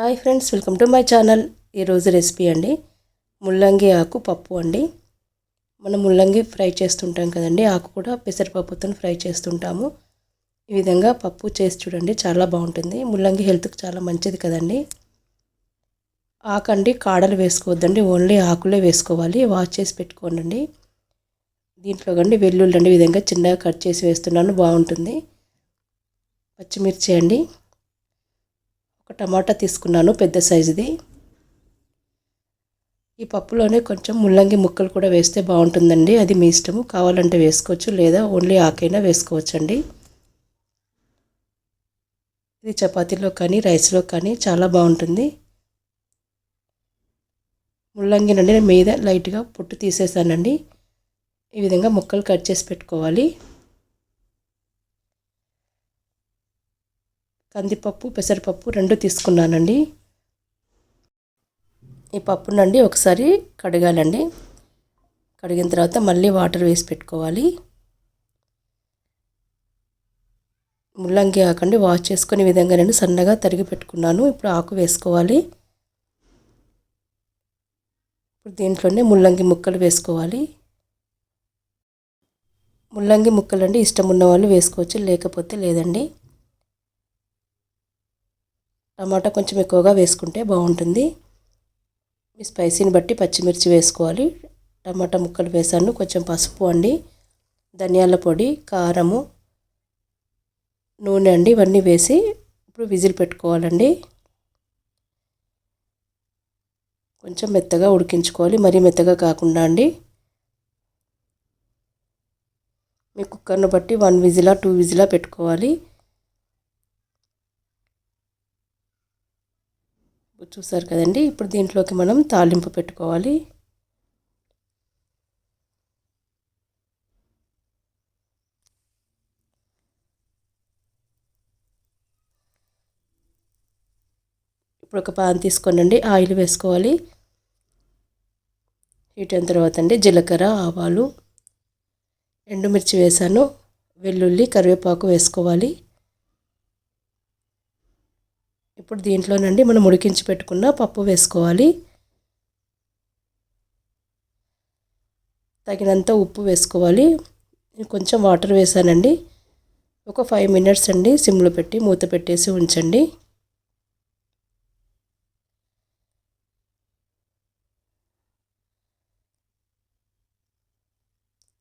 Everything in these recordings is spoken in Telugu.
Hi friends welcome to my channel. ఈరోజు రెసిపీ అండి ముల్లంగి ఆకు పప్పు అండి. మనం ముల్లంగి ఫ్రై చేస్తుంటాం కదండి ఆకు కూడా పెసరపప్పుతో ఫ్రై చేస్తుంటాము. ఈ విధంగా పప్పు చేసి చూడండి చాలా బాగుంటుంది. ముల్లంగి హెల్త్కి చాలా మంచిది కదండి. ఆకండి కాడలు వేసుకోవద్దండి ఓన్లీ ఆకులే వేసుకోవాలి. వాష్ చేసి పెట్టుకోండి దీంట్లో కండి వెల్లుల్లి అండి విధంగా చిన్నగా కట్ చేసి వేస్తున్నాను బాగుంటుంది. పచ్చిమిర్చి అండి. ఒక టమాటా తీసుకున్నాను పెద్ద సైజుది. ఈ పప్పులోనే కొంచెం ముల్లంగి ముక్కలు కూడా వేస్తే బాగుంటుందండి. అది మీ ఇష్టము. కావాలంటే వేసుకోవచ్చు లేదా ఓన్లీ ఆకైనా వేసుకోవచ్చండి. ఇది చపాతీలో కానీ రైస్లో కానీ చాలా బాగుంటుంది. ముల్లంగి నుండి మీద లైట్గా పొట్టు తీసేసానండి. ఈ విధంగా ముక్కలు కట్ చేసి పెట్టుకోవాలి. కందిపప్పు పెసరపప్పు రెండు తీసుకున్నానండి. ఈ పప్పునండి ఒకసారి కడగాలండి. కడిగిన తర్వాత మళ్ళీ వాటర్ వేసి పెట్టుకోవాలి. ముల్లంగి ఆకండి వాష్ చేసుకునే విధంగా నేను సన్నగా తరిగి పెట్టుకున్నాను. ఇప్పుడు ఆకు వేసుకోవాలి. ఇప్పుడు దీంట్లోనే ముల్లంగి ముక్కలు వేసుకోవాలి. ముల్లంగి ముక్కలు అండి ఇష్టం ఉన్న వాళ్ళు వేసుకోవచ్చు లేకపోతే లేదండి. టమాటా కొంచెం ఎక్కువగా వేసుకుంటే బాగుంటుంది. మీ స్పైసీని బట్టి పచ్చిమిర్చి వేసుకోవాలి. టమాటా ముక్కలు వేసాను. కొంచెం పసుపు అండి. ధనియాల పొడి కారము నూనె అండి. ఇవన్నీ వేసి ఇప్పుడు విజిల్ పెట్టుకోవాలండి. కొంచెం మెత్తగా ఉడికించుకోవాలి. మరీ మెత్తగా కాకుండా అండి. మీ కుక్కర్ను బట్టి వన్ విజిలా టూ విజిలా పెట్టుకోవాలి. చూసారు కదండి. ఇప్పుడు దీంట్లోకి మనం తాలింపు పెట్టుకోవాలి. ఇప్పుడు ఒక పాన్ తీసుకోనండి. ఆయిల్ వేసుకోవాలి. హీట్ అయిన తర్వాత అండి జీలకర్ర ఆవాలు ఎండుమిర్చి వేసాను. వెల్లుల్లి కరివేపాకు వేసుకోవాలి. ఇప్పుడు దీంట్లోనండి మనం ఉడికించి పెట్టుకున్న పప్పు వేసుకోవాలి. తగినంత ఉప్పు వేసుకోవాలి. కొంచెం వాటర్ వేసానండి. ఒక ఫైవ్ మినిట్స్ అండి సిమ్లో పెట్టి మూత పెట్టేసి ఉంచండి.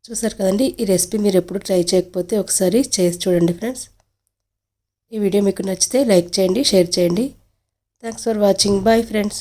చూసారు కదండి ఈ రెసిపీ మీరు ఎప్పుడు ట్రై చేయకపోతే ఒకసారి చేసి చూడండి ఫ్రెండ్స్. ఈ వీడియో మీకు నచ్చితే లైక్ చేయండి షేర్ చేయండి. Thanks for watching bye friends